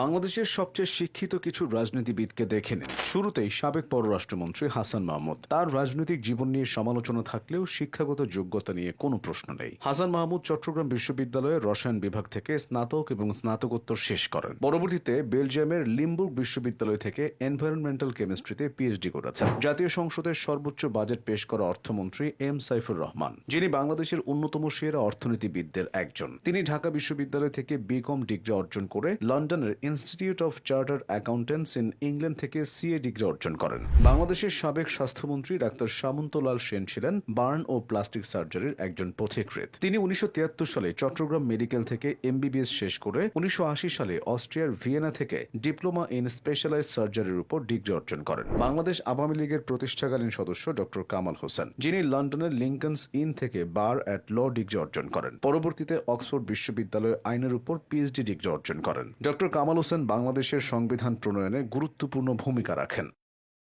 বাংলাদেশের সবচেয়ে শিক্ষিত কিছু রাজনীতিবিদকে দেখে নিন। শুরুতেই সাবেক পররাষ্ট্রমন্ত্রী হাসান মাহমুদ। তার রাজনৈতিক জীবন নিয়ে সমালোচনা থাকলেও শিক্ষাগত যোগ্যতা নিয়ে কোনো প্রশ্ন নেই। হাসান মাহমুদ চট্টগ্রাম বিশ্ববিদ্যালয়ের রসায়ন বিভাগ থেকে স্নাতক এবং স্নাতকোত্তর শেষ করেন। পরবর্তীতে বেলজিয়ামের লিমবুর্গ বিশ্ববিদ্যালয় থেকে এনভায়রনমেন্টাল কেমিস্ট্রিতে পিএইচডি করেছেন। জাতীয় সংসদের সর্বোচ্চ বাজেট পেশ করা অর্থমন্ত্রী এম সাইফুর রহমান, যিনি বাংলাদেশের অন্যতম সেরা অর্থনীতিবিদদের একজন। তিনি ঢাকা বিশ্ববিদ্যালয় থেকে বিকম ডিগ্রি অর্জন করে লন্ডনের Institute of Chartered Accountants in England থেকে সিএ ডিগ্রি অর্জন করেন। বাংলাদেশের সাবেক স্বাস্থ্যমন্ত্রী ডাক্তার সামন্তলাল সেন ছিলেন বার্ন ও প্লাস্টিক সার্জারির একজন পথিকৃৎ। তিনি উনিশশো সালে চট্টগ্রাম মেডিকেল থেকে এমবিবিএস শেষ করে উনিশশো সালে অস্ট্রিয়ার ভিয়েনা থেকে ডিপ্লোমা ইন স্পেশালাইজ সার্জারির উপর ডিগ্রি অর্জন করেন। বাংলাদেশ আওয়ামী লীগের প্রতিষ্ঠাকালীন সদস্য ডক্টর কামাল হোসেন, যিনি লন্ডনের লিঙ্কনস ইন থেকে বার অ্যাট ল ডিগ্রি অর্জন করেন। পরবর্তীতে অক্সফোর্ড বিশ্ববিদ্যালয়ে আইনের উপর পিএইচডি ডিগ্রি অর্জন করেন। ডক্টর কামাল হোসেন বাংলাদেশের সংবিধান প্রণয়নে গুরুত্বপূর্ণ ভূমিকা রাখেন।